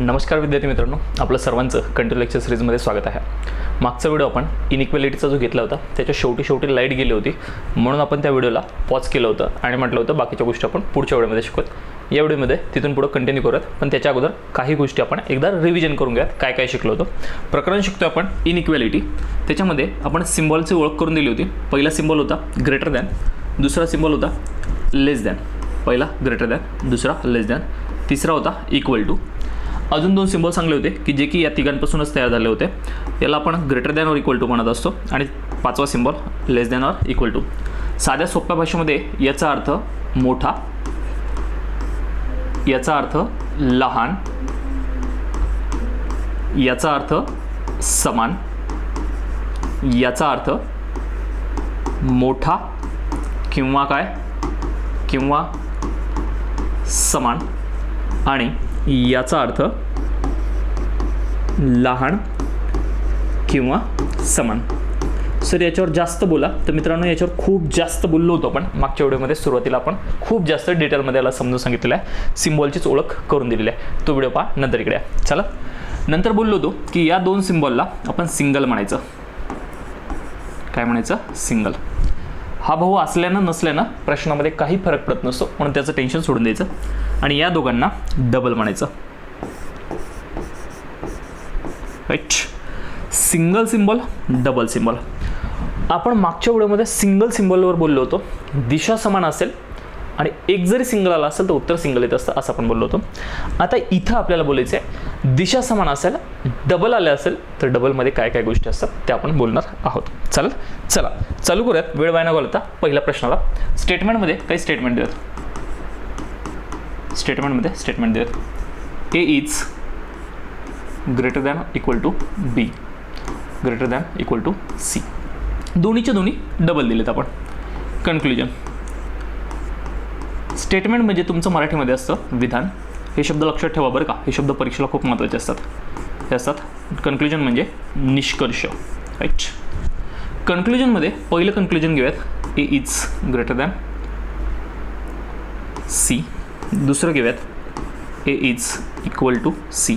नमस्कार विद्यार्थी मित्रांनो आपलं सर्वांचं कंट्रोल लेक्चर सिरीजमध्ये स्वागत आहे. मागचा व्हिडिओ आपण इनइक्वॅलिटीचा जो घेतला होता त्याच्या शेवटी शेवटी लाइट गेली होती. म्हणून आपण त्या व्हिडिओला पॉज केलं होतं आणि म्हटलं होतं बाकीच्या गोष्टी आपण पुढच्या व्हिडिओमध्ये शिकवत या व्हिडिओमध्ये तिथून पुढं कंटिन्यू करत पण त्याच्या अगोदर काही गोष्टी आपण एकदा रिव्हिजन करून घ्यात काय काय शिकलो होतो. प्रकरण शिकतो आपण इनइक्वॅलिटी त्याच्यामध्ये आपण सिम्बॉलची ओळख करून दिली होती. पहिला सिम्बॉल होता ग्रेटर दॅन दुसरा सिम्बॉल होता लेस दॅन पहिला ग्रेटर दॅन दुसरा लेस दॅन तिसरा होता इक्वल टू अजून दोन सिम्बॉल चांगले होते की जे की या तिघांपासूनच तयार झाले होते. याला आपण greater than or equal to म्हणत असतो. आणि पाचवा symbol less than or equal to साध्या सोप्या भाषेमध्ये याचा अर्थ मोठा याचा अर्थ लहान याचा अर्थ समान याचा अर्थ मोठा किंवा काय? किंवा समान आणि याचा अर्थ लहान किंवा समान. सर याच्यावर जास्त बोला. तर मित्रांनो याच्यावर खूप जास्त बोललो होतो आपण. मागच्या व्हिडिओमध्ये सुरुवातीला आपण खूप जास्त डिटेलमध्ये याला समजून सांगितलेलं आहे. सिम्बॉलचीच ओळख करून दिलेली आहे. तो व्हिडिओ पहा नंतर इकडे आहे. चला. नंतर बोललो होतो की या दोन सिम्बॉलला आपण सिंगल म्हणायचं. काय म्हणायचं? सिंगल हा भाऊ असल्यानं नसल्यानं प्रश्नामध्ये काही फरक पडत नसतो. म्हणून त्याचं टेन्शन सोडून द्यायचं. आणि या दोघांना डबल म्हणायचं. Right single symbol double symbol आपण मागच्या व्हिडिओमध्ये सिंगल सिम्बॉलवर बोललो होतो. दिशा समान असेल आणि एक जरी सिंगल आला असेल तर उत्तर सिंगल येत असतं असं आपण बोललो होतो. आता इथं आपल्याला बोलायचं आहे दिशा समान असेल डबल आले असेल तर डबलमध्ये काय काय गोष्टी असतात त्या आपण बोलणार आहोत. चालेल? चला चालू करूयात. वेळ वाया न घालता पहिल्या प्रश्नाला. स्टेटमेंटमध्ये काही स्टेटमेंट देतात स्टेटमेंटमध्ये स्टेटमेंट देत. A is greater than equal to B greater than equal to C दोन्हीच्या दोन्ही डबल दिलेत आपण. कन्क्लुजन स्टेटमेंट म्हणजे तुमचं मराठीमध्ये असतं विधान. हे शब्द लक्षात ठेवा बरं का. हे शब्द परीक्षेला खूप महत्त्वाचे असतात. हे असतात. कन्क्लुजन म्हणजे निष्कर्ष. राईट कन्क्लुजनमध्ये पहिलं कन्क्लुजन घेऊयात. A is greater than C दुसरं घेऊयात. A is equal to C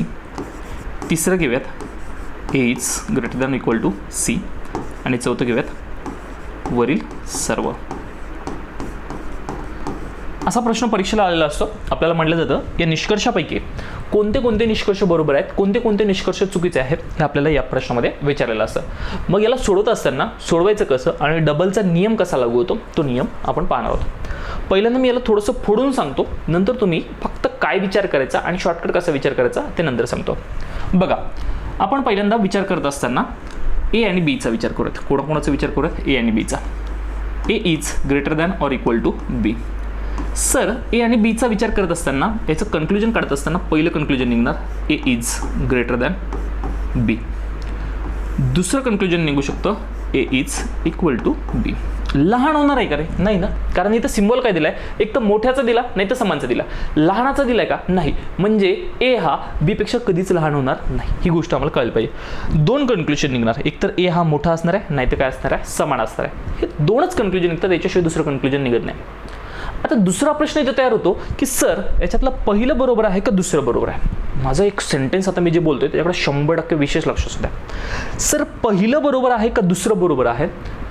तिसरं घेऊयात. A is greater than equal to C आणि चौथं घेऊयात. वरील सर्व. असा प्रश्न परीक्षेला आलेला असतो. आपल्याला म्हटलं जातं या निष्कर्षापैकी कोणते कोणते निष्कर्ष बरोबर आहेत? कोणते कोणते निष्कर्ष चुकीचे आहेत? हे आपल्याला या प्रश्नामध्ये विचारलेलं असतं. मग याला सोडवत असताना सोडवायचं कसं आणि डबलचा नियम कसा लागू होतो? तो नियम आपण पाहणार आहोत. पहिल्यांदा मी याला थोडंसं फोडून सांगतो. नंतर तुम्ही फक्त काय विचार करायचा आणि शॉर्टकट कसा विचार करायचा ते नंतर सांगतो. बघा आपण पहिल्यांदा विचार करत असताना ए आणि बीचा विचार करूयात. कोणाकोणाचा विचार करूयात? ए आणि बीचा A is greater than or equal to B sir A आणि बीचा विचार करत असताना याचं कन्क्लुजन काढत असताना पहिलं कन्क्लुजन निघणार A is greater than B दुसरं कन्क्लुजन निघू शकतं A is equal to B लहान होणार आहे का रे? नाही ना? कारण इथं सिम्बॉल काय दिलाय? एक तर मोठ्याचा दिला नाही तर समानचा दिला. लहानाचा दिलाय का? नाही. म्हणजे ए हा बी पेक्षा कधीच लहान होणार नाही. ही गोष्ट आम्हाला कळली पाहिजे. दोन कन्क्लुजन निघणार. एक तर ए हा मोठा असणार आहे नाही तर काय असणार आहे? समान असणार आहे. हे दोनच कन्क्लुजन निघतात याच्याशिवाय दुसरं कन्क्लुजन निघत नाही. आता दुसरा प्रश्न इथं तयार होतो की सर याच्यातलं पहिलं बरोबर आहे का दुसरं बरोबर आहे? माझं एक सेंटेन्स आता मी जे बोलतोय त्याच्याकडे शंभर टक्के विशेष लक्ष असू द्या. सर पहिलं बरोबर आहे का दुसरं बरोबर आहे?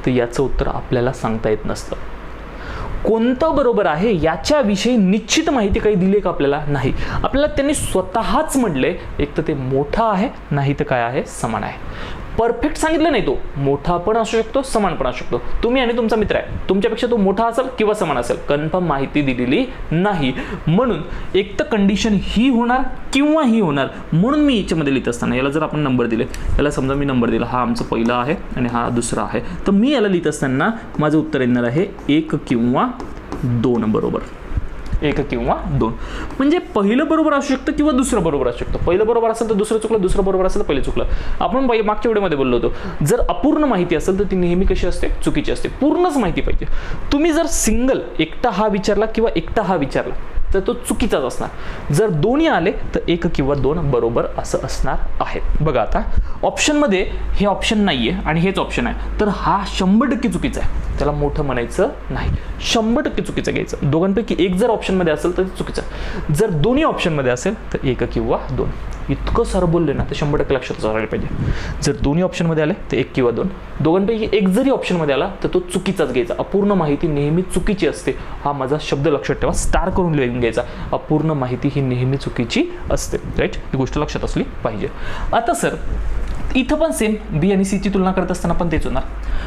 तर याचं उत्तर आपल्याला सांगता येत नसतं. कोणतं बरोबर आहे याच्याविषयी निश्चित माहिती काही दिली का आपल्याला? नाही. आपल्याला त्यांनी स्वतःच म्हटले एक तर ते मोठं आहे नाही तर काय आहे समान आहे. परफेक्ट सांगितलं नाही तो. मोठा पण असू शकतो समान पण असू शकतो. तुम्ही आणि तुमचा मित्र आहे. तुमच्यापेक्षा तो मोठा असेल किंवा समान असेल कन्फर्म माहिती दिलेली नाही. म्हणून एक तर कंडिशन ही होणार किंवा ही होणार म्हणून मी याच्यामध्ये लिहित असताना याला जर आपण नंबर दिले याला समजा मी नंबर दिला हा आमचा पहिला आहे आणि हा दुसरा आहे. तर मी याला लिहित असताना माझं उत्तर येणार आहे एक किंवा दोन बरोबर. एक किंवा दोन. म्हणजे पहिलं बरोबर असू शकतं किंवा दुसरं बरोबर असू शकतं. पहिलं बरोबर असेल तर दुसरं चुकलं दुसरं बरोबर असेल तर पहिलं चुकलं. आपण बाई- मागच्या वेळेमध्ये बोललो होतो जर अपूर्ण माहिती असेल तर ती नेहमी कशी असते? चुकीची असते. पूर्णच माहिती पाहिजे. तुम्ही जर सिंगल एकटा हा विचारला किंवा एकटा हा विचारला तर तो चुकीचाच असणार. जर दोन्ही आले तर एक किंवा दोन बरोबर असं असणार आहे बघा आता ऑप्शनमध्ये हे ऑप्शन नाही आहे आणि हेच ऑप्शन आहे. तर हा शंभर टक्के चुकीचा आहे. त्याला मोठं म्हणायचं नाही. शंभर टक्के चुकीचं घ्यायचं. दोघांपैकी एक जर ऑप्शनमध्ये असेल तर चुकीचं. जर दोन्ही ऑप्शनमध्ये असेल तर एक किंवा दोन. इतकं सारं बोलले ना तर शंभर टक्के लक्षात राहिलं पाहिजे. जर दोन्ही ऑप्शनमध्ये आले तर एक किंवा दोन. दोघांपैकी एक जरी ऑप्शनमध्ये आला तर तो चुकीचाच घ्यायचा. अपूर्ण माहिती नेहमी चुकीची असते. हा माझा शब्द लक्षात ठेवा स्टार करून लिहून घ्यायचा. अपूर्ण माहिती ही नेहमी चुकीची असते. राईट ही गोष्ट लक्षात असली पाहिजे. आता सर इथं पण सेम बी आणि सीची तुलना करत असताना पण तेच होणार.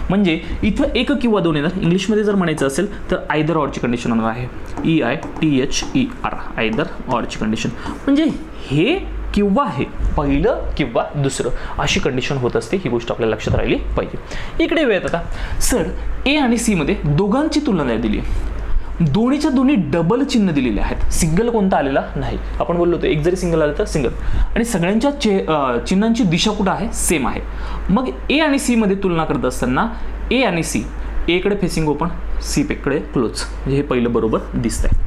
म्हणजे इथं एक किंवा दोन येणार. इंग्लिशमध्ये जर म्हणायचं असेल तर आयदर ऑरची कंडिशन होणार आहे. E I T H E R either ऑरची condition म्हणजे हे किंवा हे पहिलं किंवा दुसरं अशी कंडिशन होत असते ही गोष्ट आपल्याला लक्षात राहिली पाहिजे. इकडे वेळ आता. सर ए आणि सीमध्ये दोघांची तुलना नाही दिली. दोन्हीच्या दोन्ही डबल चिन्ह दिलेले आहेत. सिंगल कोणता आलेला नाही. आपण बोललो होतो एक जरी सिंगल आलं तर सिंगल आणि सगळ्यांच्या चे चिन्हांची दिशा कुठं आहे? सेम आहे. मग ए आणि सीमध्ये तुलना करत असताना ए आणि सी एकडे फेसिंग ओपन सी पेकडे क्लोज म्हणजे हे पहिलं बरोबर दिसतंय.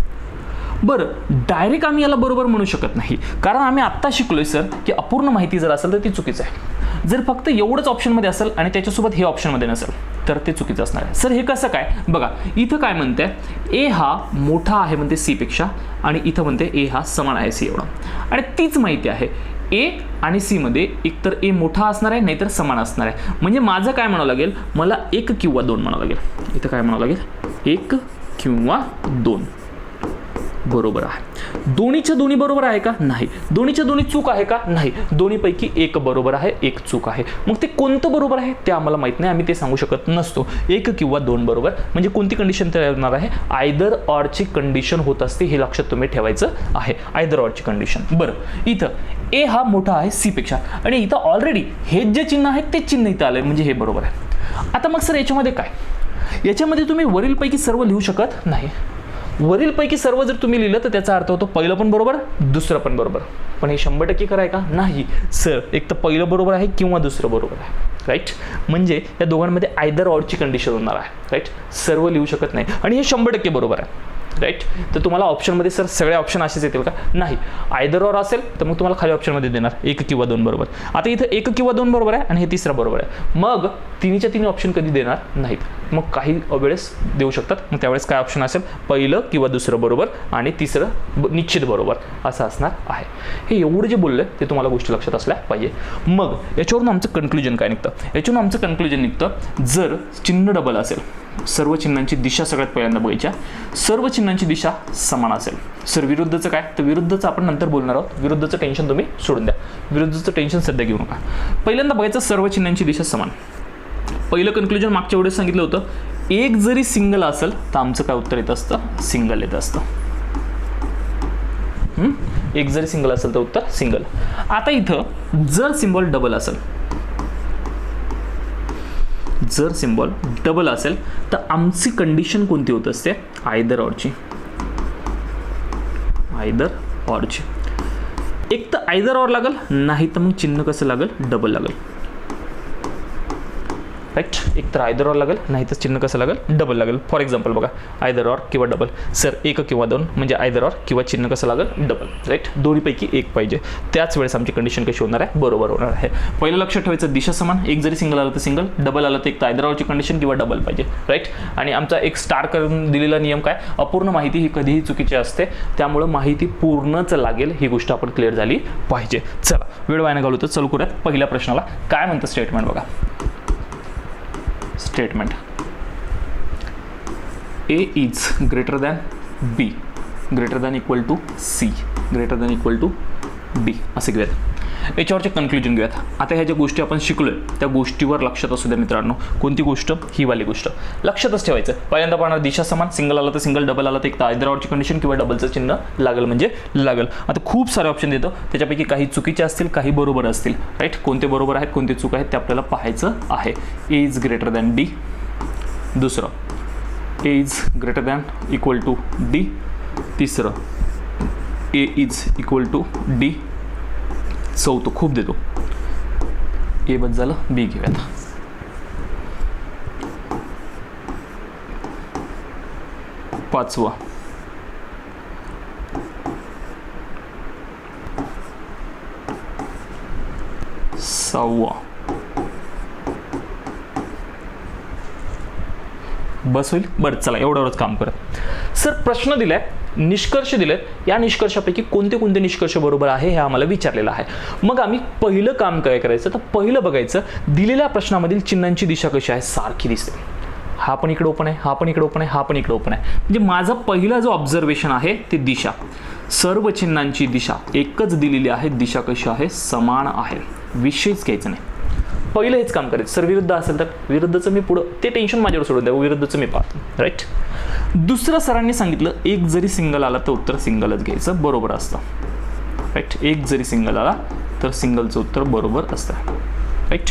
बरं डायरेक्ट आम्ही याला बरोबर म्हणू शकत नाही. कारण आम्ही आत्ता शिकलोय सर की अपूर्ण माहिती जर असेल तर ती चुकीचं आहे. जर फक्त एवढंच ऑप्शनमध्ये असेल आणि त्याच्यासोबत हे ऑप्शनमध्ये नसेल तर ते चुकीचं असणार आहे. सर हे कसं काय? बघा इथं काय म्हणते ए हा मोठा आहे म्हणते सीपेक्षा आणि इथं म्हणते ए हा समान आहे सी एवढा. आणि तीच माहिती आहे ए आणि सीमध्ये एकतर ए मोठा असणार आहे नाहीतर समान असणार आहे. म्हणजे माझं काय म्हणावं लागेल? मला एक किंवा दोन म्हणावं लागेल. इथं काय म्हणावं लागेल? एक किंवा दोन. बरोबर आहे. दोन्हीच्या दोन्ही बरोबर आहे का? नाही. दोन्हीच्या दोन्ही चूक आहे का? नाही. दोन्हीपैकी एक बरोबर आहे एक चूक आहे. मग ते कोणतं बरोबर आहे? ते आम्हाला माहीत नाही. आम्ही ते सांगू शकत नसतो. एक किंवा दोन बरोबर. म्हणजे कोणती कंडिशन तयार होणार आहे? आयदर ऑरची कंडिशन होत असते हे लक्षात तुम्ही ठेवायचं आहे. आयदर ऑरची कंडिशन बरं. इथं ए हा मोठा आहे सीपेक्षा आणि इथं ऑलरेडी हे जे चिन्ह आहे ते चिन्ह इथं आलं म्हणजे हे बरोबर आहे. आता मग सर याच्यामध्ये काय? याच्यामध्ये तुम्ही वरीलपैकी सर्व लिहू शकत नाही. वरीलपैकी सर्व जर तुम्ही लिहिलं तर त्याचा अर्थ होतो पहिलं पण बरोबर दुसरं पण बरोबर. पण हे शंभर टक्के कराय का? नाही. सर एक तर पहिलं बरोबर आहे किंवा दुसरं बरोबर आहे. राईट म्हणजे या दोघांमध्ये आयदर ऑरची कंडिशन होणार आहे. राईट सर्व लिहू शकत नाही. आणि हे शंभर टक्के बरोबर आहे. राईट तर तुम्हाला ऑप्शनमध्ये सर सगळे ऑप्शन असेच येतील का? नाही. आयदर ऑर असेल तर मग तुम्हाला खाली ऑप्शनमध्ये देणार. एक किंवा दोन बरोबर. आता इथं एक किंवा दोन बरोबर आहे आणि हे तिसरं बरोबर आहे. मग तिन्हीच्या तिन्ही ऑप्शन कधी देणार नाहीत. मग काही वेळेस देऊ शकतात. मग त्यावेळेस काय ऑप्शन असेल? पहिलं किंवा दुसरं बरोबर आणि तिसरं ब- निश्चित बरोबर असं असणार आहे. हे एवढं जे बोललं ते तुम्हाला गोष्टी लक्षात असल्या पाहिजे. मग याच्यावरून आमचं कन्क्लुजन काय निघतं? याच्यावरून आमचं कन्क्लुजन निघतं जर चिन्ह डबल असेल सर्व चिन्हांची दिशा सगळ्यात पहिल्यांदा बघायच्या. सर्व चिन्हांची दिशा समान असेल. सर विरुद्धचं काय? तर विरुद्धचं आपण नंतर बोलणार आहोत. विरुद्धचं टेन्शन तुम्ही सोडून द्या. विरुद्धचं टेन्शन सध्या घेऊ नका. पहिल्यांदा बघायचं सर्व चिन्हांची दिशा समान. पहिलं कन्क्लुजन मागच्या वेळेस सांगितलं होतं एक जरी सिंगल असेल तर आमचं काय उत्तर येत असतं? सिंगल येत असतं. एक जरी सिंगल असेल तर उत्तर सिंगल आता इथं जर सिम्बॉल डबल असेल जर सिम्बॉल डबल असेल तर आमची कंडिशन कोणती होत असते? आयदर ऑरची आयदर ऑरची एक तर आयदर ऑर लागल नाही तर मग चिन्ह कसं लागल? डबल लागल. राईट एक तर आयदर ऑर लागेल नाही तर चिन्ह कसं लागेल? डबल लागेल. फॉर एक्झाम्पल बघा आयदर ऑर किंवा डबल सर एक किंवा दोन म्हणजे आयदर ऑर किंवा चिन्ह कसं लागेल? डबल राईट दोन्हीपैकी एक पाहिजे. त्याच वेळेस आमची कंडिशन कशी होणार आहे? बरोबर होणार आहे. पहिलं लक्षात ठेवायचं दिशा समान. एक जरी सिंगल आलं तर सिंगल डबल आलं तर एक तर आयदर ऑरची कंडिशन किंवा डबल पाहिजे. राईट आणि आमचा एक स्टार करून दिलेला नियम काय? अपूर्ण माहिती ही कधीही चुकीची असते. त्यामुळं माहिती पूर्णच लागेल ही गोष्ट आपण क्लिअर झाली पाहिजे. चला वेळ वाया घालू तर चल करूयात. पहिल्या प्रश्नाला. काय म्हणतं स्टेटमेंट बघा? statement a is greater than b greater than equal to c greater than equal to d असे घेऊयात याच्यावरचे कन्क्लुजन घेऊयात. आता ह्या ज्या गोष्टी आपण शिकलो आहे त्या गोष्टीवर लक्षात असू द्या मित्रांनो. कोणती गोष्ट? ही वाली गोष्ट. लक्षातच ठेवायचं. पहिल्यांदा पाहणार दिशा समान सिंगल आला तर सिंगल डबल आला तर एक हैदराबादची कंडिशन किंवा डबलचं चिन्ह लागेल म्हणजे लागेल. आता खूप सारे ऑप्शन देतो. त्याच्यापैकी काही चुकीचे असतील काही बरोबर असतील. राईट कोणते बरोबर आहेत कोणते चूक आहेत ते आपल्याला पाहायचं आहे. A is greater than D दुसरं. A is greater than equal to D तिसरं. A is equal to D चौथं खूप देतो. ए बद झालं बी घेऊयात पाचवा. सहावा. बस होईल? बरं चला एवढ्यावरच काम करत सर प्रश्न दिलाय. निष्कर्ष दिलेत. या निष्कर्षापैकी कोणते कोणते निष्कर्ष बरोबर आहे हे आम्हाला विचारलेलं आहे. मग आम्ही पहिलं काम काय करायचं? तर पहिलं बघायचं दिलेल्या प्रश्नामधील चिन्हांची दिशा कशी आहे सारखी दिसते. हा पण इकडे ओपन आहे हा पण इकडे ओपन आहे हा पण इकडे ओपन आहे. म्हणजे माझा पहिला जो ऑब्झर्वेशन आहे ते दिशा. सर्व चिन्हांची दिशा एकच दिलेली आहे दिशा कशी आहे समान आहे. विषयच घ्यायचं नाही. पहिलं हेच काम करायचं. सर विरुद्ध असेल तर विरुद्धचं मी पुढं ते टेन्शन माझ्यावर सोडून द्या विरुद्धचं मी पाहतो. राईट दुसरं सरांनी सांगितलं एक जरी सिंगल आला तर उत्तर सिंगलच घ्यायचं बरोबर असतं. राईट एक जरी सिंगल आला तर सिंगलचं उत्तर बरोबर असतं. राईट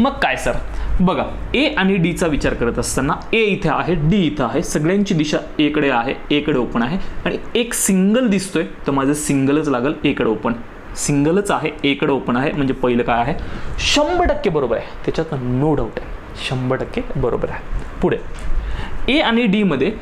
मग काय सर? बघा ए आणि डीचा विचार करत असताना ए इथे आहे डी इथं आहे सगळ्यांची दिशा एकडे आहे एकडे ओपन आहे आणि एक सिंगल दिसतोय तर माझं सिंगलच लागेल एकडे ओपन सिंगलच आहे एकडे ओपन आहे म्हणजे पहिलं काय आहे? शंभर टक्के बरोबर आहे. त्याच्यात नो डाऊट आहे. शंभर टक्के बरोबर आहे. पुढे. ए आणि डीमध्ये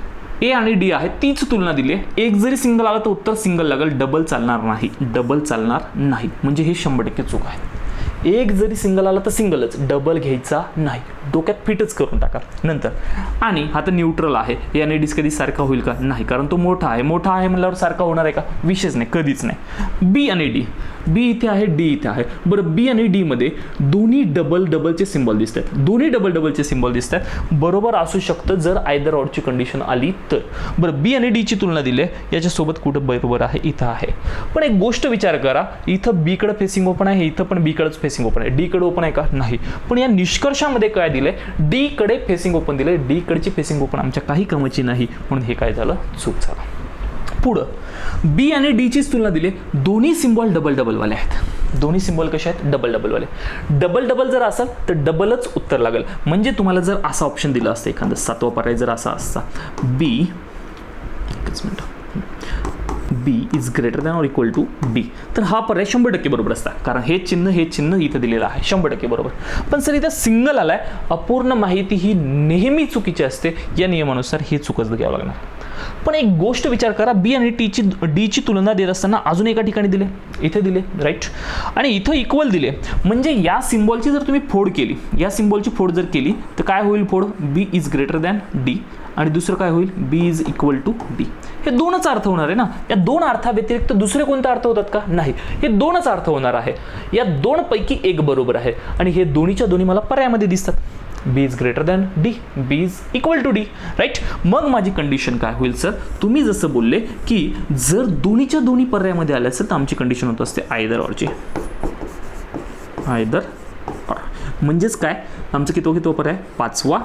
ए आणि डी आहे तीच तुलना दिली आहे. एक जरी सिंगल आला तर उत्तर सिंगल लागेल. डबल चालणार नाही. डबल चालणार नाही. म्हणजे हे शंभर टक्के चूक आहे. एक जरी सिंगल आला तर सिंगलच. डबल घ्यायचा नाही. डोक्यात फिटच करून टाका नंतर. आणि हा तर न्यूट्रल आहे. ए आणि कधी सारखा होईल का? नाही कारण तो मोठा आहे. मोठा आहे म्हणल्यावर सारखा होणार आहे का? विशेष नाही कधीच नाही. बी आणि डी बी इथे आहे डी इथे आहे. बरं बी आणि डी मध्ये दोन्ही डबल डबलचे सिम्बॉल दिसत आहेत दोन्ही डबल डबलचे सिम्बॉल दिसत आहेत बरोबर असू शकतं जर आयदर ऑडची कंडिशन आली तर. बरं बी आणि डीची तुलना दिली आहे. याच्यासोबत कुठं बरोबर आहे? इथं आहे. पण एक गोष्ट विचार करा. इथं बीकडं फेसिंग ओपन आहे इथं पण बीकडंच फेसिंग ओपन आहे. डीकडे ओपन आहे का? नाही. पण या निष्कर्षामध्ये काय दिलं डी कडे फेसिंग ओपन दिलंय डी कडची फेसिंग ओपन आमच्या काही कामाची नाही. म्हणून हे काय झालं? चूक झालं. पुढं बी आणि डीचीच तुलना दिली. दोन्ही सिम्बॉल डबल डबलवाले आहेत. दोन्ही सिम्बॉल कसे आहेत? डबल डबलवाले डबल डबल जर असाल तर डबलच उत्तर लागेल. म्हणजे तुम्हाला जर असा ऑप्शन दिला असतं एखादा सातवा पर्याय जर असा असता बी एकच मिनटं. B is greater than or equal to B तर हा पर्याय शंभर टक्के बरोबर असता. कारण हे चिन्ह हे चिन्ह इथं दिलेलं आहे. शंभर टक्के बरोबर. पण सर इथं सिंगल आला आहे अपूर्ण माहिती ही नेहमी चुकीची असते. या नियमानुसार हे चुकच घ्यावं लागणार. पण एक गोष्ट विचार करा. बी आणि टीची डीची तुलना देत असताना अजून एका ठिकाणी दिले. इथे दिले. राईट आणि इथं इक्वल दिले. म्हणजे या सिम्बॉलची जर तुम्ही फोड केली या सिम्बॉलची फोड जर केली तर काय होईल फोड? B is greater than D आणि दुसरं काय होईल? B is equal to D हे दोनच अर्थ होणार आहे ना? या दोन अर्थाव्यतिरिक्त दुसरे कोणते अर्थ होतात का? नाही. हे दोनच अर्थ होणार आहे. या दोन पैकी एक बरोबर आहे. आणि हे दोन्हीच्या दोन्ही मला पर्यायामध्ये दिसतात. B is greater than D B is equal to D right मग माझी कंडिशन काय होईल सर तुम्ही जसं बोलले की जर दोन्हीच्या दोन्ही पर्यायामध्ये आले असेल तर आमची कंडिशन होत असते आयदर ऑरची आयदर ऑर म्हणजेच काय? आमचं कितो कितो पर्याय? पाचवा.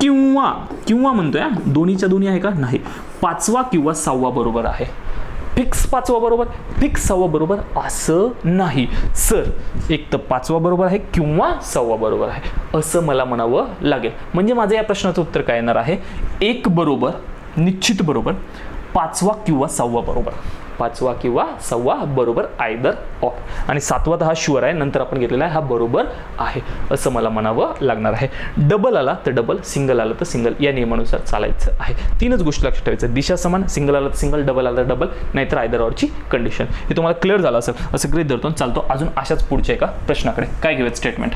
किंवा किंवा म्हणतोय दोन्हीच्या दोन्ही आहे का? नाही. पाचवा किंवा सहावा बरोबर आहे. फिक्स पाचवा बरोबर फिक्स सहावा बरोबर असं नाही. सर एक तर पाचवा बरोबर आहे किंवा सहावा बरोबर आहे. असं मला म्हणावं लागेल. म्हणजे माझं या प्रश्नाचं उत्तर काय येणार आहे? एक बरोबर निश्चित बरोबर पाचवा किंवा सहावा बरोबर. पाचवा किंवा सव्वा बरोबर आयदर ऑफ आणि सातवा तर हा शुअर आहे नंतर आपण घेतलेला आहे हा बरोबर आहे असं मला म्हणावं लागणार आहे. डबल आला तर डबल सिंगल आला तर सिंगल या नियमानुसार चालायचं आहे. तीनच गोष्टी लक्षात ठेवायचं. दिशा समान सिंगल आला तर सिंगल डबल आला तर डबल नाहीतर आयदर ऑरची कंडिशन हे तुम्हाला क्लिअर झालं असेल असं गृहित धरतो चालतो अजून अशाच पुढच्या एका प्रश्नाकडे. काय घेऊयात statement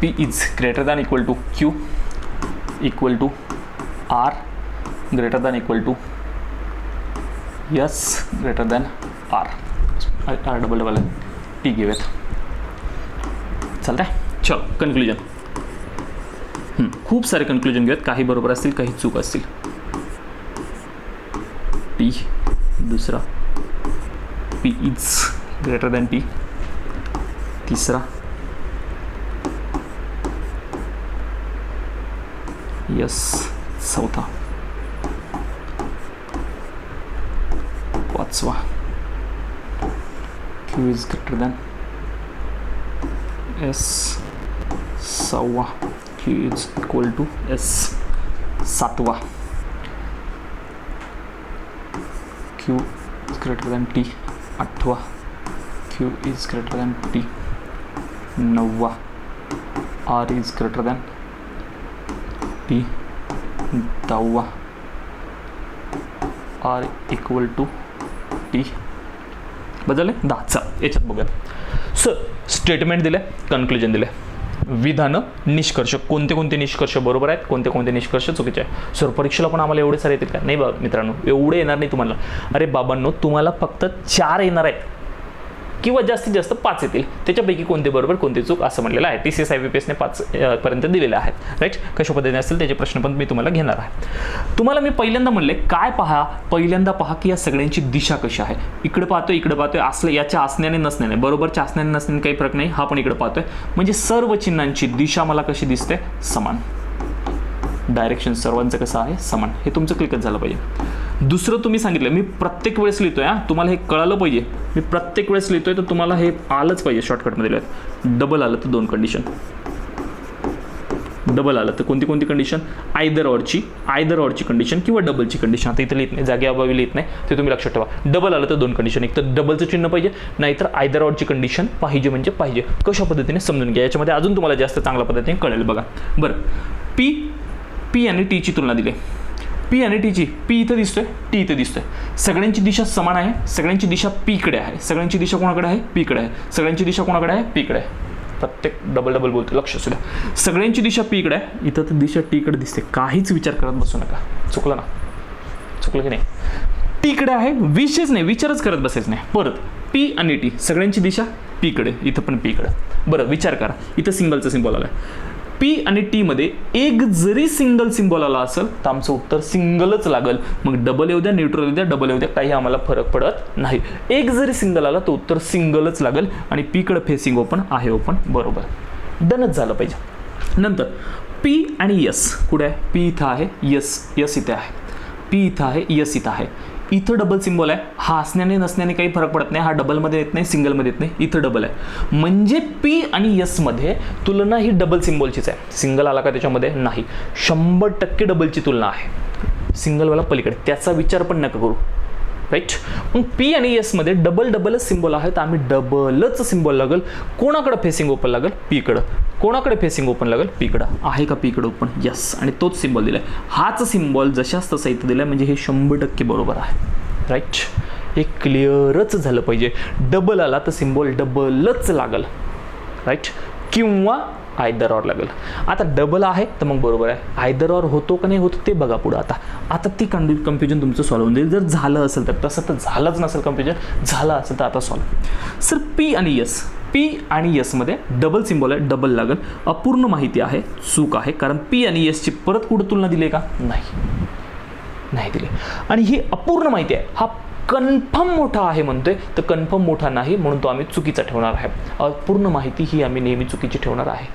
P is greater than equal to Q equal to R greater than equal to S greater than R R double double T घेऊयात चालतंय चल कन्क्लुजन खूप सारे कन्क्लुजन घेऊयात. काही बरोबर असतील काही चूक असतील. टी दुसरा. P is greater than P तिसरा. यस चौथा पाचवा Q is greater than S सहावा Q is equal to S सातवा Q is greater than T आठवा Q is greater than T नववा R is greater than T दहावा R equal to T बदलले? दहाचा याच्यात बघूया. सर स्टेटमेंट दिलं कन्क्लुजन दिलं. विधानं निष्कर्ष कोणते कोणते निष्कर्ष बरोबर आहेत कोणते कोणते निष्कर्ष चुकीचे आहेत? सर परीक्षेला पण आम्हाला एवढे सारे येतील का? नाही बघा मित्रांनो एवढे येणार नाही तुम्हाला. अरे बाबांनो तुम्हाला फक्त चार येणार आहेत. किंवा जास्तीत जास्त पाच येतील. त्याच्यापैकी कोणते बरोबर कोणते चूक असं म्हणलेलं आहे. T C S I B P एसने पाच पर्यंत दिलेले आहेत. राईट कशा पद्धतीने असतील त्याचे प्रश्न पण मी तुम्हाला घेणार आहे. तुम्हाला मी पहिल्यांदा म्हणले काय पहा? पहिल्यांदा पहा की या सगळ्यांची दिशा कशी आहे. इकडे पाहतोय इकडे पाहतोय. असलं याच्या असण्याने नसण्याने. बरोबरच्या असण्याने नसण्याने काही फरक नाही. हा पण इकडे पाहतोय. म्हणजे सर्व चिन्हांची दिशा मला कशी दिसते? समान. डायरेक्शन सर्वांचं कसं आहे? समान. हे तुमचं क्लिकच झालं पाहिजे. दुसरं तुम्ही सांगितलं मी प्रत्येक वेळेस लिहितो आहे तुम्हाला हे कळालं पाहिजे. मी प्रत्येक वेळेस लिहितो आहे तर तुम्हाला हे आलंच पाहिजे शॉर्टकटमध्ये लिहित डबल आलं तर दोन कंडिशन डबल आलं तर कोणती कोणती कंडिशन आयदर ऑरची आयदर ऑरची कंडिशन किंवा डबलची कंडिशन आता इथं लिहित नाही जागे अभावी लिहित नाही ते तुम्ही लक्षात ठेवा. डबल आलं तर दोन कंडिशन एक तर डबलचं चिन्ह पाहिजे नाहीतर आयदर ऑरची कंडिशन पाहिजे म्हणजे पाहिजे. कशा पद्धतीने समजून घ्या याच्यामध्ये अजून तुम्हाला जास्त चांगल्या पद्धतीने कळेल बघा. बरं. पी पी आणि टीची तुलना दिली. पी आणि टीची पी इथं दिसतोय टी इथं दिसतोय. सगळ्यांची दिशा समान आहे सगळ्यांची दिशा पीकडे आहे. सगळ्यांची दिशा कोणाकडे आहे? पीकडे आहे. सगळ्यांची दिशा कोणाकडे आहे? पीकडे आहे. प्रत्येक डबल डबल बोलतो लक्ष असू द्या. सगळ्यांची दिशा पीकडे आहे. इथं तर दिशा टीकडे दिसते. काहीच विचार करत बसू नका. चुकलं ना? चुकलं की नाही? टीकडे आहे विशेष नाही. विचारच करत बसायचं नाही. परत पी आणि टी सगळ्यांची दिशा पीकडे. इथं पण पीकडे. बरं विचार करा. इथं सिंगलचं सिम्बॉल आलं पी आणि टीमध्ये एक जरी सिंगल सिम्बॉल आला असेल तर आमचं उत्तर सिंगलच लागेल. मग डबल येऊ द्या न्यूट्रल येऊ द्या डबल येऊ द्या काही आम्हाला फरक पडत नाही. एक जरी सिंगल आला तर उत्तर सिंगलच लागेल आणि पीकडे फेसिंग ओपन आहे ओपन बरोबर. डनच झालं पाहिजे. नंतर पी आणि यस कुठे आहे? पी इथं आहे यस यस इथे आहे. पी इथं आहे यस इथं आहे. इथं डबल सिम्बॉल आहे. हा असण्याने नसण्याने काही फरक पडत नाही. हा डबलमध्ये येत नाही सिंगलमध्ये येत नाही. इथं डबल आहे. म्हणजे पी आणि यसमध्ये तुलना ही डबल सिम्बॉलचीच आहे. सिंगल आला का त्याच्यामध्ये? नाही. शंभर टक्के डबलची तुलना आहे. सिंगलवाला पलीकडे. त्याचा विचार पण नका करू. राईट मग पी आणि एसमध्ये डबल डबलच सिम्बॉल आहेत. तर आम्ही डबलच सिम्बॉल लागेल. कोणाकडं फेसिंग ओपन लागेल? पीकडं कोणाकडे फेसिंग ओपन लागेल? पीकडं आहे का पीकडं ओपन यस आणि तोच सिम्बॉल दिला आहे हाच सिम्बॉल जशाच तसा इथं दिला म्हणजे हे शंभर टक्के बरोबर आहे. राईट हे क्लिअरच झालं पाहिजे. डबल आला तर सिम्बॉल डबलच लागल. राईट किंवा आयदर ऑर लागेल. आता डबल आहे तर मग बरोबर आहे. आयदर ऑर होतो का नाही होतो ते बघा पुढं आता. आता ती कंडि कन्फ्युजन तुमचं सॉल्व्ह होऊन जाईल. जर झालं असेल तर तसं तर झालंच नसेल कन्फ्युजन झालं असेल तर आता सॉल्व्ह सर पी आणि यस पी आणि यसमध्ये डबल सिम्बॉल आहे डबल लागेल. अपूर्ण माहिती आहे चूक आहे. कारण पी आणि यसची परत कुठं तुलना दिली आहे का? नाही. नाही दिली. आणि ही अपूर्ण माहिती आहे. हा कन्फर्म मोठा आहे म्हणतोय तर कन्फर्म मोठा नाही म्हणून तो आम्ही चुकीचा ठेवणार आहे. पूर्ण माहिती ही आम्ही नेहमी चुकीची ठेवणार आहे.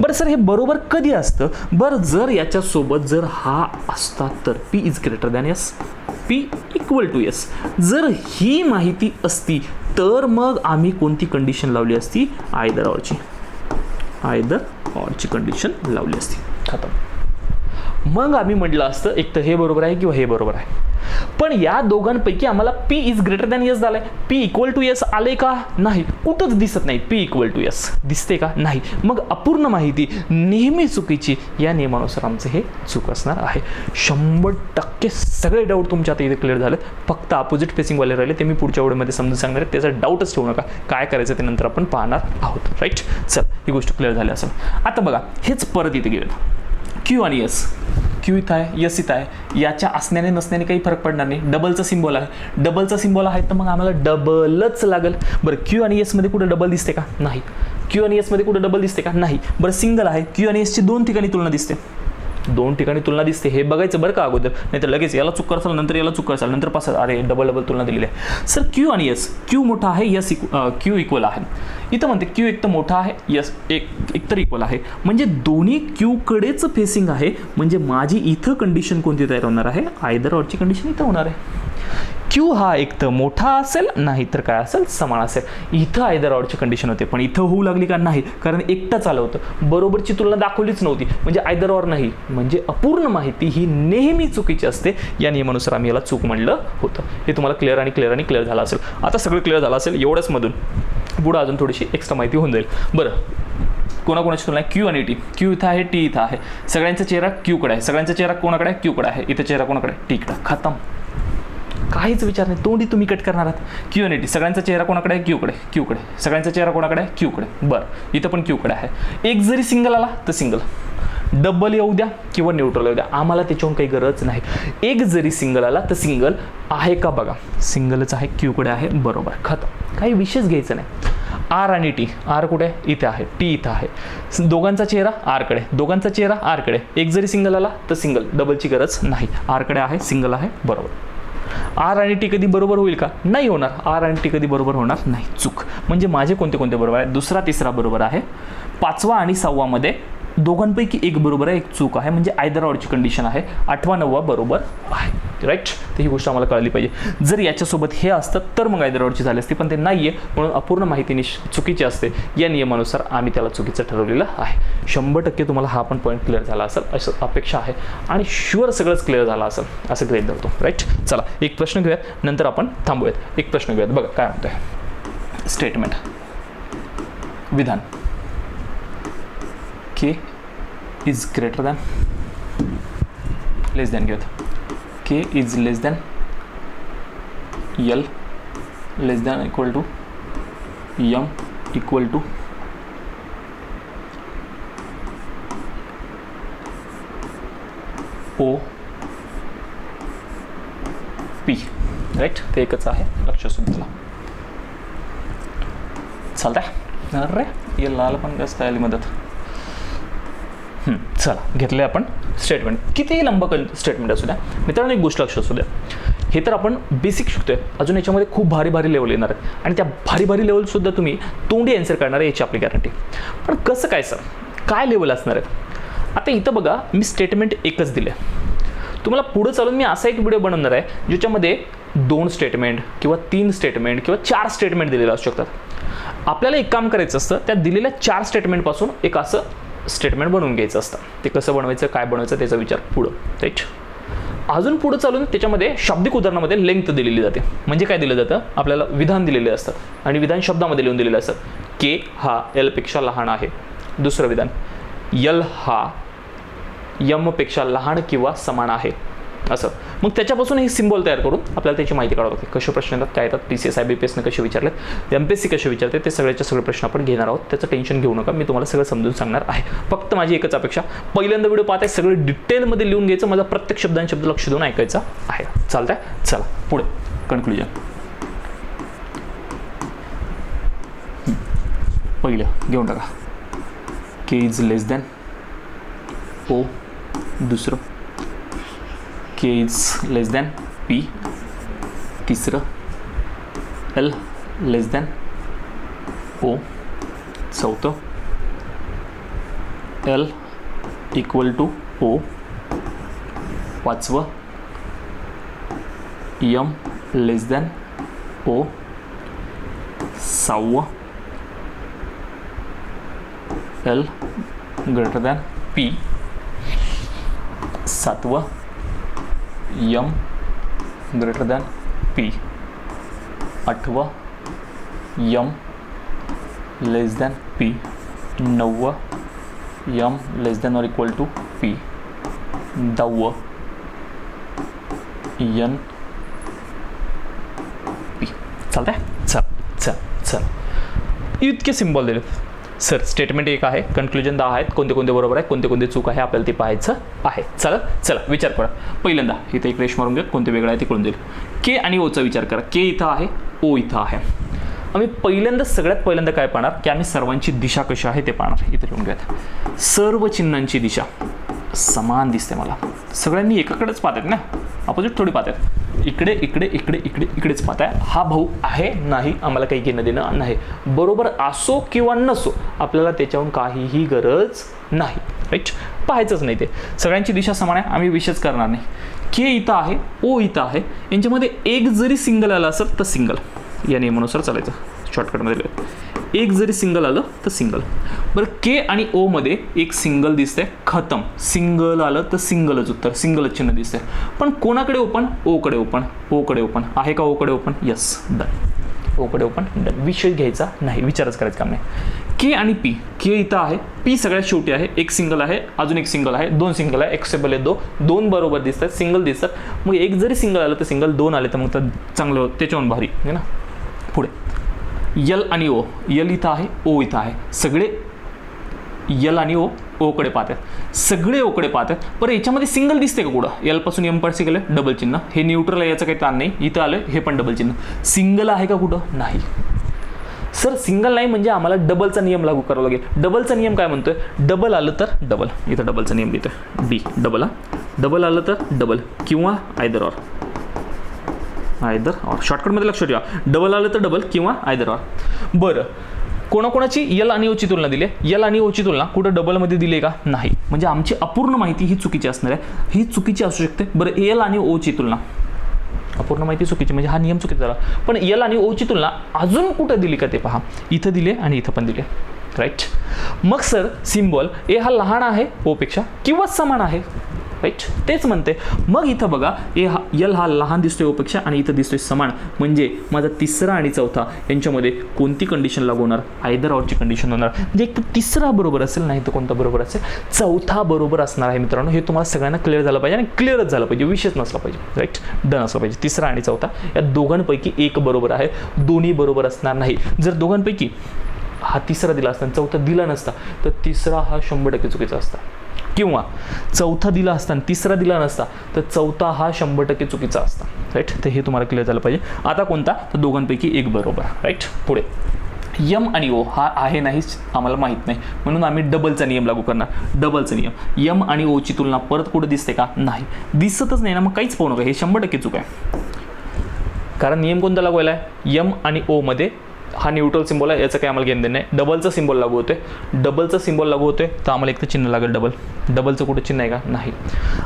बरं सर हे बरोबर कधी असतं? बरं जर याच्यासोबत जर हा असता तर P is greater than S P equal to S जर ही माहिती असती तर मग आम्ही कोणती कंडिशन लावली असती? आयदर ऑरची आयदर ऑरची कंडिशन लावली असती. खतम. मग आम्ही म्हटलं असतं एक तर हे बरोबर आहे किंवा हे बरोबर आहे. पण या दोघांपैकी आम्हाला P is greater than S झालंय. पी इक्वल टू यस आले का? नाही. कुठंच दिसत नाही. पी इक्वल टू यस दिसते का? नाही. मग अपूर्ण माहिती नेहमी चुकीची या नियमानुसार आमचं हे चूक असणार आहे. शंभर टक्के सगळे डाऊट तुमच्या आता इथे क्लिअर झाले फक्त अपोजिट फेसिंगवाले राहिले ते मी पुढच्या वेळेमध्ये समजून सांगणार आहे. त्याचा डाऊटच ठेवू नका. काय करायचं ते नंतर आपण पाहणार आहोत. राईट चल ही गोष्ट क्लिअर झाली असेल. आता बघा हेच परत इथे गेलं क्यू आणि यस क्यू इथं आहे यस इथं आहे. याच्या असण्याने नसण्याने काही फरक पडणार नाही. डबलचा सिम्बॉल आहे. डबलचा सिम्बॉल आहे तर मग आम्हाला डबलच लागेल. बरं क्यू आणि एसमध्ये कुठं डबल दिसते का? नाही. क्यू आणि एसमध्ये कुठं डबल दिसते का? नाही. बरं सिंगल आहे. क्यू आणि एसची दोन ठिकाणी तुलना दिसते. दोन ठिकाणी तुलना दिसते. हे बघायचं बरं का अगोदर. नाही तर लगेच याला चुक करसाल नंतर याला चुक करसाल नंतर पास अरे डबल डबल तुलना दिलेली आहे. सर क्यू आणि यस क्यू मोठा आहे यस इक्व क्यू इक्वल आहे. इथं म्हणते क्यू एक तर मोठा आहे यस एक एक तर इक्वल आहे. म्हणजे दोन्ही क्यूकडेच फेसिंग आहे. म्हणजे माझी इथं कंडिशन कोणती तयार होणार आहे? आयदर ऑरची कंडिशन इथं होणार आहे. क्यू हा एक तर मोठा असेल नाही तर काय असेल समान असेल. इथं आयदर ऑडची कंडिशन होते पण इथं होऊ लागली का? नाही कारण एकटाच आलं होतं. बरोबरची तुलना दाखवलीच नव्हती. म्हणजे आयदर ऑर नाही म्हणजे अपूर्ण माहिती ही नेहमी चुकीची असते. या नियमानुसार आम्ही याला चूक म्हणलं होतं. हे तुम्हाला क्लिअर आणि क्लिअर आणि क्लिअर झालं असेल. आता सगळं क्लिअर झालं असेल एवढंच मधून. पुढं अजून थोडीशी एक्स्ट्रा माहिती होऊन जाईल. बरं. कोणाकोणाची तुलना क्यू आणि टी क्यू इथं आहे टी इथं आहे. सगळ्यांचा चेहरा क्यूकडे आहे. सगळ्यांचा चेहरा कोणाकडे आहे? क्यूकडे आहे. इथं चेहरा कोणाकडे टीकडे खतम. काहीच विचार नाही. तोंडी तुम्ही कट करणार आहात. Q N T. सगळ्यांचा चेहरा कोणाकडे आहे? क्यूकडे क्यूकडे सगळ्यांचा चेहरा कोणाकडे आहे? क्यूकडे बरं. इथं पण क्यूकडे आहे. एक जरी सिंगल आला तर सिंगल डबल येऊ द्या किंवा न्यूट्रल येऊ द्या. आम्हाला त्याच्याहून काही गरज नाही. एक जरी सिंगल आला तर सिंगल आहे का बघा? सिंगलच आहे. क्यूकडे आहे. बरोबर. खत. काही विशेष घ्यायचं नाही. आर आणि टी आर कुठे? आहे? इथे आहे. टी इथं आहे. दोघांचा चेहरा आरकडे दोघांचा चेहरा आरकडे एक जरी सिंगल आला तर सिंगल डबलची गरज नाही. आरकडे आहे सिंगल आहे. बरोबर. आर आणि टी कधी बरोबर होईल का? नाही होणार. आर आणि टी कधी बरोबर होणार नाही. चूक. म्हणजे माझे कोणते कोणते बरोबर आहे दुसरा तिसरा बरोबर आहे. पाचवा आणि सहावामध्ये दोघांपैकी एक बरोबर आहे एक चूक आहे. म्हणजे आयदर ऑरची कंडिशन आहे. आठवा नववा बरोबर आहे. राईट तर ही गोष्ट आम्हाला कळली पाहिजे. जर याच्यासोबत हे असतं तर मग आयदर ऑरची झाली असती. पण ते नाही आहे म्हणून अपूर्ण माहिती निश चुकीची असते. या नियमानुसार आम्ही त्याला चुकीचं ठरवलेलं आहे. शंभर टक्के तुम्हाला हा पण पॉईंट क्लिअर झाला असेल असं अपेक्षा आहे. आणि शुअर सगळंच क्लिअर झालं असेल असं ग्रेट धरतो. राईट चला एक प्रश्न घेऊयात. नंतर आपण थांबूयात. एक प्रश्न घेऊयात. बघा काय म्हणतोय? स्टेटमेंट विधान. K is greater than less than घेऊयात K is less than L less than equal to M equal to O P right ते एकच आहे लक्ष असू त्याला चालतंय? अरे ये लाल पण जास्त आली मदत चला घेतले आपण स्टेटमेंट कितीही लंब स्टेटमेंट असू द्या मित्रांनो एक गोष्ट लक्ष असू द्या. हे तर आपण बेसिक शिकतोय. अजून याच्यामध्ये खूप भारी भारी लेवल येणार आहेत आणि त्या भारी भारी लेवलसुद्धा तुम्ही तोंडी आन्सर करणार आहे याची आपली गॅरंटी पण कसं काय सर काय लेवल असणार आहेत? आता इथं बघा मी स्टेटमेंट एकच दिले तुम्हाला पुढं चालून मी असा एक व्हिडिओ बनवणार आहे ज्याच्यामध्ये दोन स्टेटमेंट किंवा तीन स्टेटमेंट किंवा चार स्टेटमेंट दिलेले असू शकतात. आपल्याला एक काम करायचं असतं त्या दिलेल्या चार स्टेटमेंटपासून एक असं स्टेटमेंट बनवून घ्यायचं असतं. ते कसं बनवायचं काय बनवायचं त्याचा विचार पुढं. तेच अजून पुढं चालून त्याच्यामध्ये शाब्दिक उदाहरणामध्ये लेंथ दिलेली जाते. म्हणजे काय दिलं जातं? आपल्याला विधान दिलेले असतात आणि विधान शब्दामध्ये लिहून दिलेले असतात के हा एलपेक्षा लहान आहे. दुसरं विधान यल हा यमपेक्षा लहान किंवा समान आहे. असं. मग त्याच्यापासून हे सिम्बॉल तयार करून आपल्याला त्याची माहिती काढावं लागते. कसे प्रश्न येतात काय येतात P C S I B P एसनं कसे विचारलेत एम पी एस सी कसे विचारते ते सगळ्याचे सगळे प्रश्न आपण घेणार आहोत. त्याचं टेन्शन घेऊ नका. मी तुम्हाला सगळं समजून सांगणार आहे. फक्त माझी एकच अपेक्षा पहिल्यांदा व्हिडिओ पाहताय सगळं डिटेलमध्ये लिहून घ्यायचं माझा प्रत्येक शब्दांनी शब्द लक्ष देऊन ऐकायचा आहे. चालतंय? चला पुढे. कन्क्लुजन पहिलं घेऊन टाका. K is less than O दुसरं. K is less than P तिसरं एल लेस दॅन ओ चौथं एल इक्वल टू ओ पाचवं यम लेस दॅन ओ सहावं एल ग्रेटर दॅन पी सातवं यम ग्रेटर दॅन पी आठवं M less than P नववं M less than or equal to P दहावं N P चालतंय चल चल चल. इतके सिम्बॉल दिलेत सर स्टेटमेंट एक आहे कन्क्लुजन दहा आहेत कोणते कोणते बरोबर आहे कोणते कोणते चूक आहे आपल्याला ते पाहायचं आहे. चला चला विचार करा. पहिल्यांदा इथे एक रेश मारून घेऊ कोणते वेगळं आहे ते कळून जाईल के आणि ओचा विचार करा. के इथं आहे ओ इथं आहे. आम्ही पहिल्यांदा सगळ्यात पहिल्यांदा काय पाहणार? की आम्ही सर्वांची दिशा कशी आहे ते पाहणार. इथे लिहून घ्यायत सर्व चिन्हांची दिशा समान दिसते मला. सगळ्यांनी एकाकडेच पाहतात ना? अपोजिट थोडी पाहतात. इकडे इकडे इकडे इकडे इकडेच. पाहताय हा भाऊ आहे नाही आम्हाला काही घेणं देणं नाही. बरोबर असो किंवा नसो आपल्याला त्याच्याहून काहीही गरज नाही. राईट पाहायचंच नाही ते. सगळ्यांची दिशा समान आहे आम्ही विशेष करणार नाही. के इथं आहे ओ इथं आहे. यांच्यामध्ये एक जरी सिंगल आलं असेल तर सिंगल या नियमानुसार चालायचं. शॉर्टकटमध्ये एक जरी सिंगल आलं तर सिंगल बरं के आणि ओ मध्ये एक सिंगल दिसतंय खतम. सिंगल आलं तर सिंगलच उत्तर. सिंगलच चिन्ह दिसतंय. पण कोणाकडे ओपन ओकडे ओपन ओकडे ओपन आहे का ओकडे ओपन यस डन ओकडे ओपन डन विषय घ्यायचा नाही. विचारच करायचं काम नाही. के आणि पी के इथं आहे. पी सगळ्यात शेवटी आहे. एक सिंगल आहे. अजून एक सिंगल आहे. दोन सिंगल आहे. एक्सेबल आहे. दो. दोन बरोबर दिसतात. सिंगल दिसतात. मग एक जरी सिंगल आलं तर सिंगल दोन आले तर मग तर चांगलं त्याच्याहून भारी. आहे ना? पुढे. यल आणि ओ. यल इथं आहे ओ इथं आहे. सगळे यल आणि ओ ओकडे पाहतात सगळे ओकडे पाहतात पण याच्यामध्ये सिंगल दिसते का कुठं? यलपासून एम पार्ट गेले डबल चिन्ह. हे न्यूट्रल आहे याचं काही ताण नाही. इथं आलं हे पण डबल चिन्ह. सिंगल आहे का कुठं? नाही. सर सिंगल नाही म्हणजे आम्हाला डबलचा नियम लागू करावा लागेल. डबलचा नियम काय म्हणतोय? डबल आलं तर डबल. इथं डबलचा नियम लिहितोय डी डबल हा. डबल आलं तर डबल किंवा आयदर ऑर आयदर ऑर शॉर्टकटमध्ये लक्ष ठेवा. डबल आलं तर डबल किंवा आयदर ऑर बरं. कोणाकोणाची यल आणि ओची तुलना दिली आहे? यल आणि ओची तुलना कुठं डबलमध्ये दिली आहे का? नाही. म्हणजे आमची अपूर्ण माहिती ही चुकीची असणार आहे. ही चुकीची असू शकते. बरं एल आणि ओची तुलना. अपूर्ण माहिती चुकीची म्हणजे हा नियम चुकीचा झाला. पण यल आणि ओची तुलना अजून कुठं दिली का ते पहा. इथं दिले आणि इथं पण दिले राईट मग सर सिम्बॉल ए हा लहान आहे ओपेक्षा किंवा समान आहे? राईट तेच म्हणते. मग इथं बघा ए हा यल हा लहान दिसतोय ओपेक्षा आणि इथं दिसतोय समान. म्हणजे माझा तिसरा आणि चौथा यांच्यामध्ये कोणती कंडिशन लागू होणार? आयदर ऑरची कंडिशन होणार. म्हणजे एक तिसरा बरोबर असेल नाही तर कोणता बरोबर असेल चौथा बरोबर असणार आहे मित्रांनो. हे तुम्हाला सगळ्यांना क्लिअर झालं पाहिजे आणि क्लिअरच झालं पाहिजे. विशेष नसला पाहिजे. राईट डन असला पाहिजे. तिसरा आणि चौथा या दोघांपैकी एक बरोबर आहे. दोन्ही बरोबर असणार नाही. जर दोघांपैकी हा तिसरा दिला असता आणि चौथा दिला नसता तर तिसरा हा शंभर टक्के चुकीचा असता. किंवा चौथा दिला असता तिसरा दिला नसता तर चौथा हा शंभर टक्के चुकीचा असता. राईट तर हे तुम्हाला क्लिअर झालं पाहिजे. आता कोणता? तर दोघांपैकी एक बरोबर. राईट पुढे. यम आणि ओ हा आहे नाहीच आम्हाला माहीत नाही. म्हणून आम्ही डबलचा नियम लागू करणार. डबलचा नियम. यम आणि ओची तुलना परत कुठं दिसते का? नाही. दिसतच नाही ना मग काहीच पाहू नका. हे शंभर टक्के चूक आहे. कारण नियम कोणता लागू आहे यम आणि ओमध्ये हा न्यूट्रल सिम्बॉल आहे याचं काही आम्हाला घेणं देणं नाही. डबलचा सिम्बॉल लागू होते डबलचं सिम्बॉल लागू होते तर आम्हाला एक तर चिन्ह लागेल डबल डबलचं कुठं चिन्ह आहे का? नाही.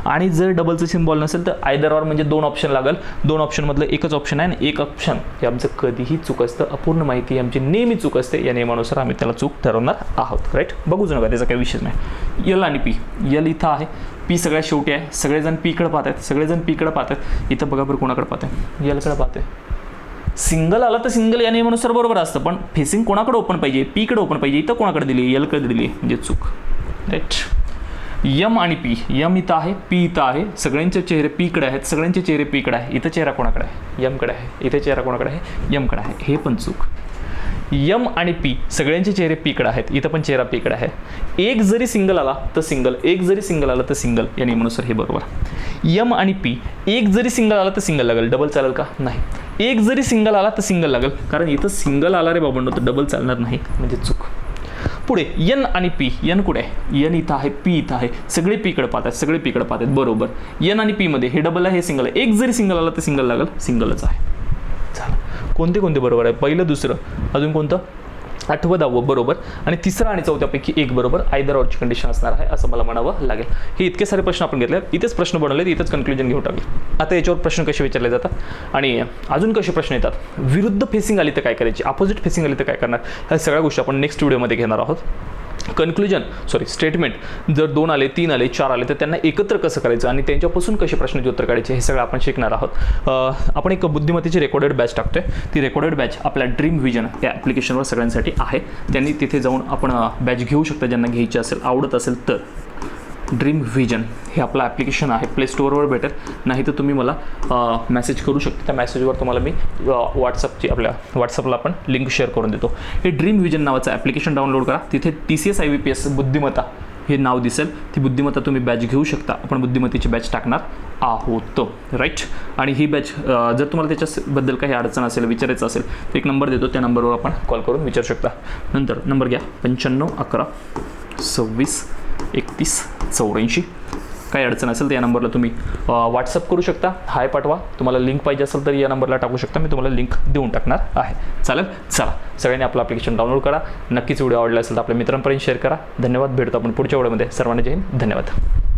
आणि जर डबलचं सिम्बॉल नसेल तर आयदर ऑर म्हणजे दोन ऑप्शन लागेल. दोन ऑप्शनमधलं एकच ऑप्शन आहे आणि एक ऑप्शन हे आमचं कधीही चूक असतं. अपूर्ण माहिती आमची नेहमी चूक असते. या नियमानुसार आम्ही त्याला चूक ठरवणार आहोत. राईट बघूच नका त्याचा काही विषय नाही. यल आणि पी यल इथं आहे. पी सगळ्यात शेवटी आहे. सगळेजण पीकडे पाहत आहेत सगळेजण पीकडे पाहत आहेत इथं बघा बरं कोणाकडे पाहते यलकडे पाहते सिंगल आला तर सिंगल या नियमानुसार बरोबर असतं. पण फेसिंग कोणाकडे ओपन पाहिजे? पीकडे ओपन पाहिजे इथं कोणाकडे दिली? एलकडे दिली. म्हणजे चूक. राईट यम आणि पी यम इथं आहे पी इथं आहे. सगळ्यांचे चेहरे पीकडे आहेत सगळ्यांचे चेहरे पीकडे आहे. इथं चेहरा कोणाकडे आहे? यमकडे आहे. इथे चेहरा कोणाकडे आहे? यमकडे आहे. हे पण चूक. यम आणि पी सगळ्यांचे चेहरे पीकडे आहेत. इथं पण चेहरा पीकडे आहे. एक जरी सिंगल आला तर सिंगल एक जरी सिंगल आला तर सिंगल या नियमानुसार हे बरोबर. यम आणि पी एक जरी सिंगल आला तर सिंगल लागेल. डबल चालेल का? नाही. एक जरी सिंगल आला तर सिंगल लागेल. कारण इथं सिंगल आला रे बाबांनो तर डबल चालणार नाही. म्हणजे चूक. पुढे यन आणि पी यन कुठे? आहे यन इथं आहे पी इथं आहे. सगळे पीकडे आहेत सगळे पीकडे आहेत बरोबर. यन आणि पी मध्ये हे डबल आहे हे सिंगल आहे. एक जरी सिंगल आला तर सिंगल लागेल सिंगलच आहे. झालं कोणते कोणते बरोबर आहे? पहिलं दुसरं. अजून कोणतं? आठवं दहावं बरोबर. आणि तिसरं आणि चौथ्यापैकी एक बरोबर आयदर ऑरची कंडिशन असणार आहे असं मला म्हणावं लागेल. हे इतके सारे प्रश्न आपण घेतले इथेच प्रश्न बनवले इथेच कन्क्लुजन घेऊन टाकले आता याच्यावर प्रश्न कसे विचारले जातात? आणि अजून कसे प्रश्न येतात? विरुद्ध फेसिंग आली तर काय करायची? अपोजिट फेसिंग आली तर काय करणार? ह्या सगळ्या गोष्टी आपण नेक्स्ट व्हिडिओमध्ये घेणार आहोत. कन्क्लुजन सॉरी स्टेटमेंट जर दोन आले तीन आले चार आले तर त्यांना एकत्र कसं करायचं आणि त्यांच्यापासून कसे प्रश्नाचे उत्तर काढायचे हे सगळं आपण शिकणार आहोत. आपण एक बुद्धिमत्तेची रेकॉर्डेड बॅच टाकतोय. ती रेकॉर्डेड बॅच आपल्या ड्रीम विजन या ॲप्लिकेशनवर सगळ्यांसाठी आहे. त्यांनी तिथे जाऊन आपण बॅच घेऊ शकता ज्यांना घ्यायची असेल आवडत असेल तर. ड्रीम व्हिजन हे आपलं ॲप्लिकेशन आहे. प्ले स्टोअरवर भेटेल. नाही तर तुम्ही मला मेसेज करू शकता. त्या मेसेजवर तुम्हाला मी व्हॉट्सअपची आपल्या व्हॉट्सअपला आपण लिंक शेअर करून देतो. हे ड्रीम व्हिजन नावाचं ॲप्लिकेशन डाउनलोड करा. तिथे T C S I V P S बुद्धिमत्ता हे नाव दिसेल. ती बुद्धिमत्ता तुम्ही बॅच घेऊ शकता. आपण बुद्धिमत्तेची बॅच टाकणार आहोत. राईट आणि ही बॅच जर तुम्हाला त्याच्याबद्दल काही अडचण असेल विचारायचं असेल तर एक नंबर देतो. त्या नंबरवर आपण कॉल करून विचारू शकता. नंतर नंबर घ्या. पंच्याण्णव अकरा सव्वीस एकतीस चौऱ्याऐंशी. काही अडचण असेल तर या नंबरला तुम्ही व्हॉट्सअप करू शकता. हाय पाठवा. तुम्हाला लिंक पाहिजे असेल तर या नंबरला टाकू शकता. मी तुम्हाला लिंक देऊन टाकणार आहे. चालेल? चला. सगळ्यांनी आपलं ॲप्लिकेशन डाउनलोड करा. नक्कीच व्हिडिओ आवडला असेल तर आपल्या मित्रांपर्यंत शेअर करा. धन्यवाद. भेटतो आपण पुढच्या व्हिडिओमध्ये सर्वांना जय हिंद. धन्यवाद.